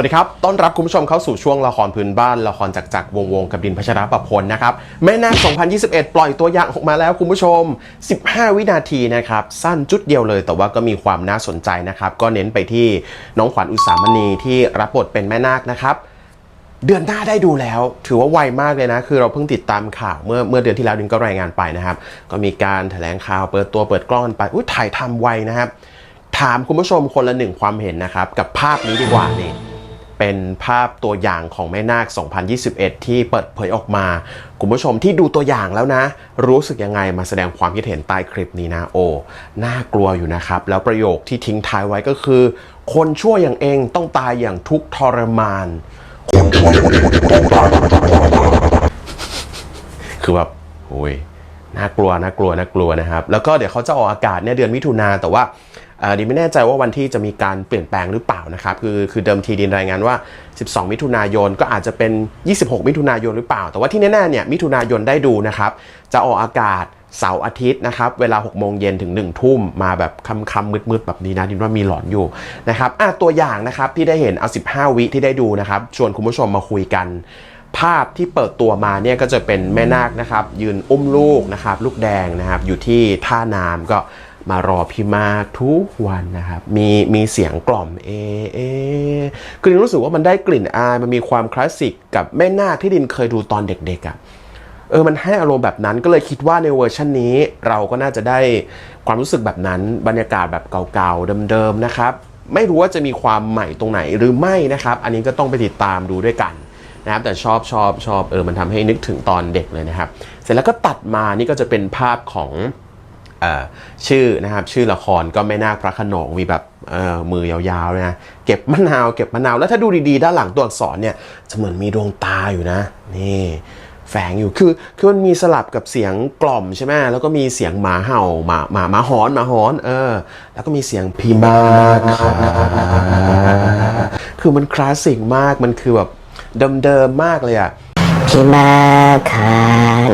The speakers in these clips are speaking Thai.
วัสดีครับ ต้อนรับคุณผู้ชมเข้าสู่ช่วงละครพื้นบ้าน ละครจักจักวงวงกับดินพัชรประพลนะครับ แม่นาค2021 ปล่อยตัวอย่างออกมาแล้วคุณผู้ชม 15 วินาทีนะครับ สั้นจุดเดียวเลย แต่ว่าก็มีความน่าสนใจนะครับ ก็เน้นไปที่น้องขวัญอุสามณีที่รับบทเป็นแม่นาคนะครับเดือนหน้าได้ดูแล้ว ถือว่าไวมากเลยนะ คือเราเพิ่งติดตามข่าวเมื่อเมื่อเดือนที่แล้วดินก็รายงานไปนะครับ ก็มีการแถลงข่าวเปิดตัวเปิดกล้องกันไปอุ้ยถ่ายทำไวนะครับ ถามคุณผู้ชมคนละหนึ่งความเห็นนะครับ กับภาพนี้ดีกว่านี่ เป็นภาพตัวอย่างของแม่นาค 2021 ที่เปิดเผยออกมา คุณผู้ชมที่ดูตัวอย่างแล้วนะ รู้สึกยังไงมาแสดงความคิดเห็นใต้คลิปนี้นะโอ้น่ากลัวอยู่นะครับ แล้วประโยคที่ทิ้งท้ายไว้ก็คือ คนชั่วอย่างเองต้องตายอย่างทุกทรมานคือแบบโอ้ยน่ากลัวน่ากลัวน่ากลัวนะครับ แล้วก็เดี๋ยวเขาจะออกอากาศเนี่ยเดือนมิถุนาแต่ว่า ดินไม่แน่ใจว่าวันที่จะมีการเปลี่ยนแปลงหรือเปล่านะครับคือคือเดิมทีดินรายงานว่า 12 มิถุนายนก็อาจจะเป็น 26 มิถุนายนหรือเปล่า แต่ว่าที่แน่ๆเนี่ยมิถุนายนได้ดูนะครับจะออกอากาศเสาร์อาทิตย์นะครับเวลา 6 โมงเย็นถึง 1 ทุ่มมาแบบคำๆมืดๆแบบนี้นะดินว่ามีหลอนอยู่นะครับอะตัวอย่างนะครับที่ได้เห็นเอา 15 วิที่ได้ดูนะครับชวนคุณผู้ชมมาคุยกันภาพที่เปิดตัวมาเนี่ยก็จะเป็นแม่นาคนะครับยืนอุ้มลูกนะครับลูกแดงนะครับอยู่ที่ท่าน้ำก็ มารอพี่มากทุกวันนะครับ มีมีเสียงกล่อมเอเอคือดินรู้สึกว่ามันได้กลิ่นอายมันมีความคลาสสิกกับแม่นาคที่ดินเคยดูตอนเด็กๆอะ่ะเออ มันให้อารมณ์แบบนั้นก็เลยคิดว่าในเวอร์ชันนี้ เราก็น่าจะได้ความรู้สึกแบบนั้น บรรยากาศแบบเก่าๆเดิมๆนะครับ ไม่รู้ว่าจะมีความใหม่ตรงไหนหรือไม่นะครับ อันนี้ก็ต้องไปติดตามดูด้วยกันนะครับ แต่ชอบชอบชอบเออ มันทำให้นึกถึงตอนเด็กเลยนะครับ เสร็จแล้วก็ตัดมานี่ก็จะเป็นภาพของ ชื่อนะครับชื่อละครก็ไม่น่าคพระขนงมีแบบเอ่อมือยาวๆนะเก็บมะนาวเก็บมะนาวแล้วถ้าดูดีๆ ด้านหลังตัวอักษรเนี่ยจะเหมือนมีดวงตาอยู่นะนี่แฝงอยู่คือคือมันมีสลับกับเสียงกล่อมใช่ไหมแล้วก็มีเสียงหมาเห่าหมาหมาหมาหอนหมาหอนเออ แล้วก็มีเสียงพีมากค่ะคือมันคลาสสิกมากมันคือแบบเดิมๆมากเลยอะ พี่มาค่ะ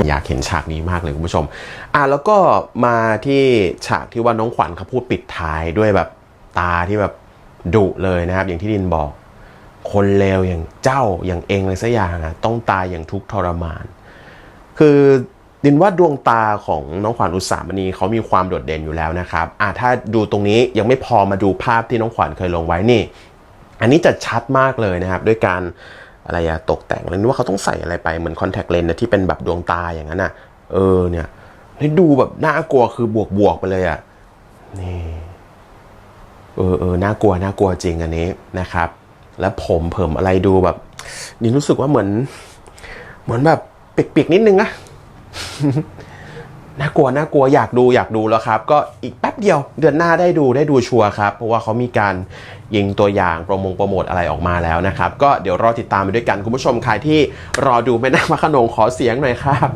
อยากเห็นฉากนี้มากเลยคุณผู้ชม อะแล้วก็มาที่ฉากที่ว่าน้องขวัญเขาพูดปิดท้ายด้วยแบบตาที่แบบดุเลยนะครับ อย่างที่ดินบอก คนเลวอย่างเจ้าอย่างเองเลยสักอย่างอะต้องตายอย่างทุกทรมาน คือดินว่าดวงตาของน้องขวัญอุตสามณีเขามีความโดดเด่นอยู่แล้วนะครับอะถ้าดูตรงนี้ยังไม่พอมาดูภาพที่น้องขวัญเคยลงไว้นี่ อันนี้จะชัดมากเลยนะครับ ด้วยการ อะไรอะตกแต่งแล้วนึกว่าเขาต้องใส่อะไรไปเหมือนคอนแทคเลนส์นะที่เป็นแบบดวงตาอย่างนั้นอะเออเนี่ยนี่ดูแบบน่ากลัวคือบวกบวกๆไปเลยอะนี่เออเออน่ากลัวน่ากลัวจริงอันนี้นะครับ แล้วผมเผิมอะไรดูแบบนี่รู้สึกว่าเหมือน เหมือนแบบเปียกๆนิดนึงอะ น่ากลัวน่ากลัวอยากดูอยากดูแล้วครับ ก็อีกแป๊บเดียวเดือนหน้าได้ดูได้ดูชัวร์ครับ เพราะว่าเขามีการยิงตัวอย่างโปรโมงโปรโมทอะไรออกมาแล้วนะครับ ก็เดี๋ยวรอติดตามไปด้วยกันคุณผู้ชมใครที่รอดูแม่นาคพระโขนงขอเสียงหน่อยครับ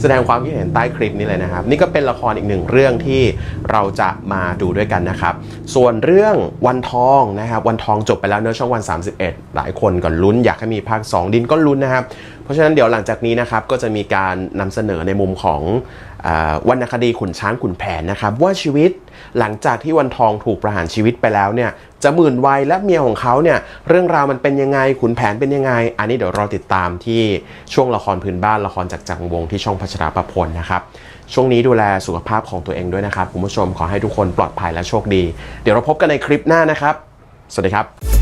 แสดงความคิดเห็นใต้คลิปนี้เลยนะครับ นี่ก็เป็นละครอีกหนึ่งเรื่องที่เราจะมาดูด้วยกันนะครับ ส่วนเรื่องวันทองนะครับวันทองจบไปแล้วเนื้อช่องวัน 31 หลายคนก็ลุ้นอยากให้มีภาค 2 ดินก็ลุ้นนะครับเพราะฉะนั้นเดี๋ยวหลังจากนี้นะครับก็จะมีการนำเสนอในมุมของอวรรณคดีขุนช้างขุนแผนนะครับ ว่าชีวิตหลังจากที่วันทองถูกประหารชีวิตไปแล้วเนี่ยจะหมื่นวัยและเมียของเขาเนี่ยเรื่องราวมันเป็นยังไงขุนแผนเป็นยังไง อันนี้เดี๋ยวรอติดตามที่ช่วงละครพื้นบ้านละครจากจักรวงที่ช่องพัชราประพลนะครับช่วงนี้ดูแลสุขภาพของตัวเองด้วยนะครับคุณผู้ชมขอให้ทุกคนปลอดภัยและโชคดี เดี๋ยวเราพบกันในคลิปหน้านะครับ สวัสดีครับ